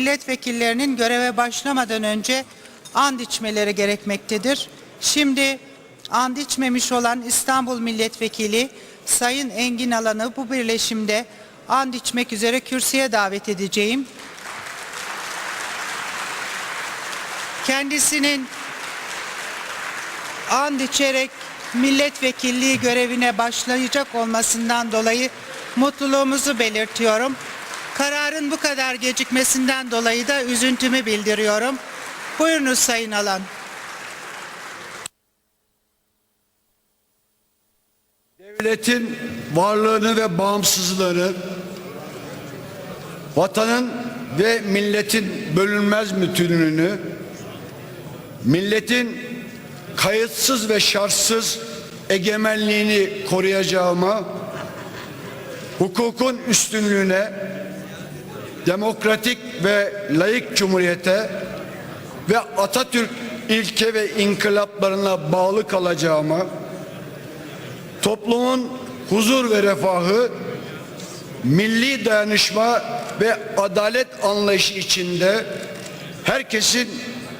milletvekillerinin göreve başlamadan önce and içmeleri gerekmektedir. Şimdi and içmemiş olan İstanbul Milletvekili Sayın Engin Alan'ı bu birleşimde and içmek üzere kürsüye davet edeceğim. Kendisinin and içerek milletvekilliği görevine başlayacak olmasından dolayı mutluluğumuzu belirtiyorum. Kararın bu kadar gecikmesinden dolayı da üzüntümü bildiriyorum. Buyurunuz Sayın Alan. Devletin varlığını ve bağımsızlığını, vatanın ve milletin bölünmez bütünlüğünü, milletin kayıtsız ve şartsız egemenliğini koruyacağıma, hukukun üstünlüğüne, demokratik ve layık cumhuriyete ve Atatürk ilke ve inkılaplarına bağlı kalacağıma, toplumun huzur ve refahı, milli dayanışma ve adalet anlayışı içinde herkesin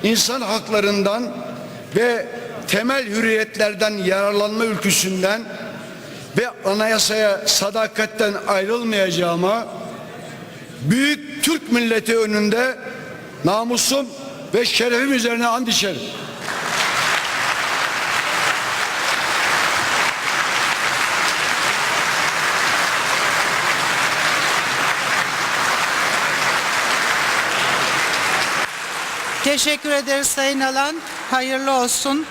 insan haklarından ve temel hürriyetlerden yararlanma ülküsünden ve anayasaya sadakatten ayrılmayacağıma büyük Türk milleti önünde namusum ve şerefim üzerine and içerim. Teşekkür ederiz Sayın Alan. Hayırlı olsun.